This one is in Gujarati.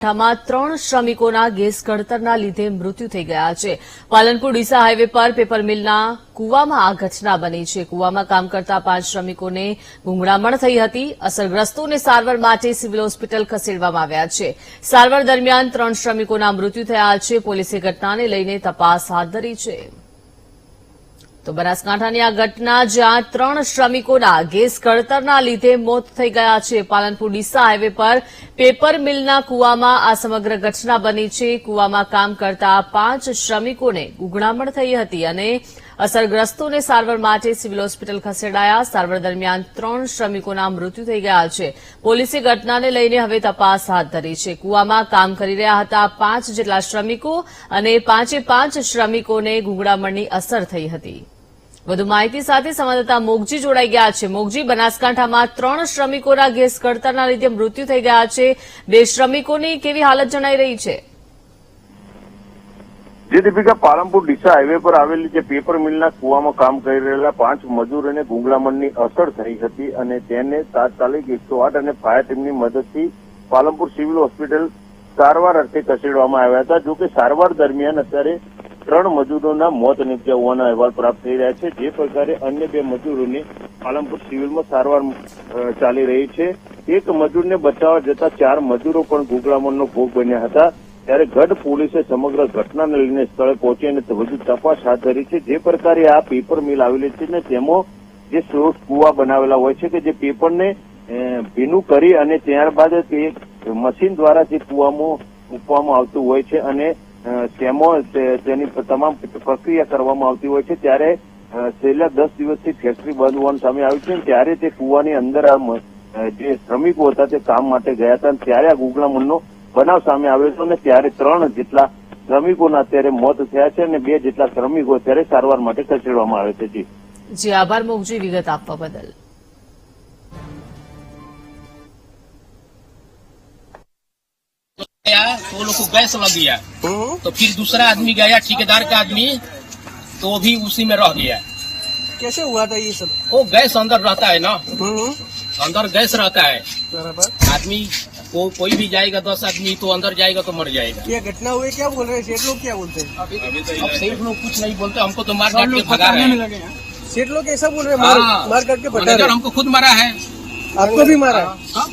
બનાસકાંઠામાં ત્રણ શ્રમિકોના ગેસ કડતરના લીધે મૃત્યુ થઈ ગયા છે. પાલનપુર ડીસા હાઈવે પર પેપર મિલના કુવામાં આ ઘટના બની છે. કુવામાં કામ કરતા પાંચ શ્રમિકોને ગુંગળામણ થઈ હતી. અસરગ્રસ્તોને સારવાર માટે સિવિલ હોસ્પિટલ ખસેડવામાં આવ્યા છે. સારવાર દરમિયાન ત્રણ શ્રમિકોના મૃત્યુ થયા છે. પોલીસે ઘટનાને લઈને તપાસ હાથ ધરી છે. તો બનાસકાંઠાની આ ઘટના જ્યાં ત્રણ શ્રમિકોના ગેસ કળતરના લીધે મોત થઈ ગયા છે. પાલનપુર ડીસા હાઈવે પર પેપર મિલના કુવામાં આ સમગ્ર ઘટના બની છે. કુવામાં કામ કરતા પાંચ શ્રમિકોને ગુગળામણ થઈ હતી અને અસરગ્રસ્તોને સારવાર માટે સિવિલ હોસ્પિટલ ખસેડાયા. સારવાર દરમિયાન ત્રણ શ્રમિકોના મૃત્યુ થઈ ગયા છે. પોલીસે ઘટનાને લઈને હવે તપાસ હાથ ધરી છે. કુવામાં કામ કરી રહ્યા હતા પાંચ જેટલા શ્રમિકો અને પાંચે પાંચ શ્રમિકોને ગુંગળામણની અસર થઈ હતી. વધુ માહિતી સાથે સંવાદદાતા મોગજી જોડાઈ ગયા છે. મોગજી, બનાસકાંઠામાં ત્રણ શ્રમિકોના ગેસ કડતરના લીધે મૃત્યુ થઈ ગયા છે. બે શ્રમિકોની કેવી હાલત જણાઈ રહી છે? જે દીપિકા પાલમપુર ડીસા હાઈવે પર આવેલી જે પેપર મિલના કુવામાં કામ કરી રહેલા પાંચ મજૂરોને ગુંગળામણની અસર થઈ હતી અને તેને તાત્કાલિક એકસો આઠ અને ફાયર ટીમની મદદથી પાલનપુર સિવિલ હોસ્પિટલ સારવાર અર્થે ખસેડવામાં આવ્યા હતા. જોકે સારવાર દરમિયાન અત્યારે ત્રણ મજૂરોના મોત નીપજ્યા હોવાના અહેવાલ પ્રાપ્ત થઈ રહ્યા છે. જે પ્રકારે અન્ય બે મજૂરોની પાલનપુર સિવિલમાં સારવાર ચાલી રહી છે. એક મજૂરને બચાવવા જતા ચાર મજૂરો પણ ગુંગળામણનો ભોગ બન્યા હતા. ત્યારે ગઢ પોલીસે સમગ્ર ઘટનાને લઈને સ્થળે પહોંચી અને વધુ તપાસ હાથ ધરી છે. જે પ્રકારે આ પેપર મિલ આવેલી છે ને તેમાં જે સોર્સ કુવા બનાવેલા હોય છે કે જે પેપરને ભીનું કરી અને ત્યારબાદ તે મશીન દ્વારા જે કુવામાં મૂકવામાં આવતું હોય છે અને તેમાં તેની તમામ પ્રક્રિયા કરવામાં આવતી હોય છે. ત્યારે છેલ્લા દસ દિવસથી ફેક્ટરી બંધ હોવાનું સામે આવ્યું છે. ત્યારે તે કુવાની અંદર આ જે શ્રમિકો હતા તે કામ માટે ગયા હતા ત્યારે આ ગુગળામણનો બનાવ સામે આવ્યો હતો અને ત્યારે ત્રણ જેટલા શ્રમિકોના અત્યારે મોત થયા છે અને બે જેટલા શ્રમિકો અત્યારે સારવાર માટે ખસેડવામાં આવે છે જી જે આભાર મોગજી વિગત આપવા બદલ गया तो वो लोग को गैस लग गया तो फिर दूसरा आदमी गया ठेकेदार का आदमी तो वो भी उसी में रह गया कैसे हुआ था ये सब वो गैस अंदर रहता है ना हम्म अंदर गैस रहता है बराबर आदमी को कोई भी जाएगा दस आदमी तो अंदर जाएगा तो मर जाएगा। ये घटना हुई क्या बोल रहे हैं? सेठ लोग क्या बोलते हैं? अब सेठ लोग कुछ नहीं बोलते हमको तो मार काट के भगा रहे हैं। सेठ लोग ऐसा बोल रहे हैं मार हाँ, मार करके भगा मैनेजर रहे हैं। हमको खुद मारा है। आपको भी मारा हाँ,